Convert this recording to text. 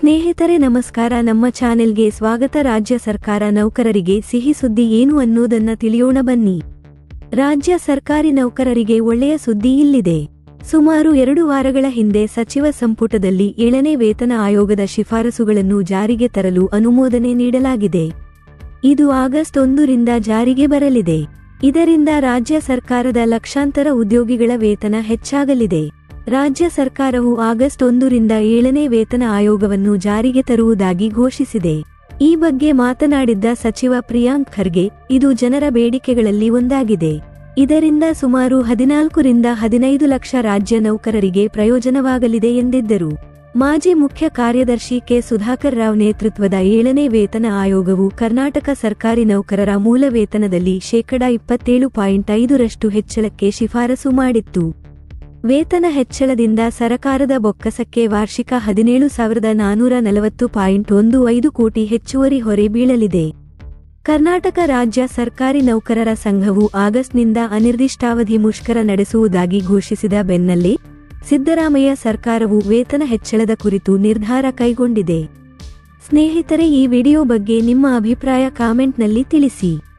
ಸ್ನೇಹಿತರೆ, ನಮಸ್ಕಾರ. ನಮ್ಮ ಚಾನೆಲ್ಗೆ ಸ್ವಾಗತ. ರಾಜ್ಯ ಸರ್ಕಾರ ನೌಕರರಿಗೆ ಸಿಹಿ ಸುದ್ದಿ ಏನು ಅನ್ನೋದನ್ನ ತಿಳಿಯೋಣ ಬನ್ನಿ. ರಾಜ್ಯ ಸರ್ಕಾರಿ ನೌಕರರಿಗೆ ಒಳ್ಳೆಯ ಸುದ್ದಿ ಇಲ್ಲಿದೆ. ಸುಮಾರು ಎರಡು ವಾರಗಳ ಹಿಂದೆ ಸಚಿವ ಸಂಪುಟದಲ್ಲಿ ಏಳನೇ ವೇತನ ಆಯೋಗದ ಶಿಫಾರಸುಗಳನ್ನು ಜಾರಿಗೆ ತರಲು ಅನುಮೋದನೆ ನೀಡಲಾಗಿದೆ. ಇದು ಆಗಸ್ಟ್ ಒಂದರಿಂದ ಜಾರಿಗೆ ಬರಲಿದೆ. ಇದರಿಂದ ರಾಜ್ಯ ಸರ್ಕಾರದ ಲಕ್ಷಾಂತರ ಉದ್ಯೋಗಿಗಳ ವೇತನ ಹೆಚ್ಚಾಗಲಿದೆ. ರಾಜ್ಯ ಸರ್ಕಾರವು ಆಗಸ್ಟ್ ಒಂದರಿಂದ ಏಳನೇ ವೇತನ ಆಯೋಗವನ್ನು ಜಾರಿಗೆ ತರುವುದಾಗಿ ಘೋಷಿಸಿದೆ. ಈ ಬಗ್ಗೆ ಮಾತನಾಡಿದ್ದ ಸಚಿವ ಪ್ರಿಯಾಂಕ್ ಖರ್ಗೆ, ಇದು ಜನರ ಬೇಡಿಕೆಗಳಲ್ಲಿ ಒಂದಾಗಿದೆ. ಇದರಿಂದ ಸುಮಾರು ಹದಿನಾಲ್ಕರಿಂದ ಹದಿನೈದು ಲಕ್ಷ ರಾಜ್ಯ ನೌಕರರಿಗೆ ಪ್ರಯೋಜನವಾಗಲಿದೆ ಎಂದಿದ್ದರು. ಮಾಜಿ ಮುಖ್ಯ ಕಾರ್ಯದರ್ಶಿ ಕೆ. ಸುಧಾಕರ್ ರಾವ್ ನೇತೃತ್ವದ ಏಳನೇ ವೇತನ ಆಯೋಗವು ಕರ್ನಾಟಕ ಸರ್ಕಾರಿ ನೌಕರರ ಮೂಲ ವೇತನದಲ್ಲಿ ಶೇಕಡಾ ಇಪ್ಪತ್ತೇಳು ಪಾಯಿಂಟ್ ಐದರಷ್ಟು ಹೆಚ್ಚಳಕ್ಕೆ ಶಿಫಾರಸು ಮಾಡಿತ್ತು. ವೇತನ ಹೆಚ್ಚಳದಿಂದ ಸರಕಾರದ ಬೊಕ್ಕಸಕ್ಕೆ ವಾರ್ಷಿಕ ಹದಿನೇಳು ಸಾವಿರದ ನಾನೂರ ನಲವತ್ತು ಪಾಯಿಂಟ್ ಒಂದು ಐದು ಕೋಟಿ ಹೆಚ್ಚುವರಿ ಹೊರೆ ಬೀಳಲಿದೆ. ಕರ್ನಾಟಕ ರಾಜ್ಯ ಸರ್ಕಾರಿ ನೌಕರರ ಸಂಘವು ಆಗಸ್ಟ್ನಿಂದ ಅನಿರ್ದಿಷ್ಟಾವಧಿ ಮುಷ್ಕರ ನಡೆಸುವುದಾಗಿ ಘೋಷಿಸಿದ ಬೆನ್ನಲ್ಲೇ ಸಿದ್ದರಾಮಯ್ಯ ಸರ್ಕಾರವು ವೇತನ ಹೆಚ್ಚಳದ ಕುರಿತು ನಿರ್ಧಾರ ಕೈಗೊಂಡಿದೆ. ಸ್ನೇಹಿತರೆ, ಈ ವಿಡಿಯೋ ಬಗ್ಗೆ ನಿಮ್ಮ ಅಭಿಪ್ರಾಯ ಕಾಮೆಂಟ್ನಲ್ಲಿ ತಿಳಿಸಿ.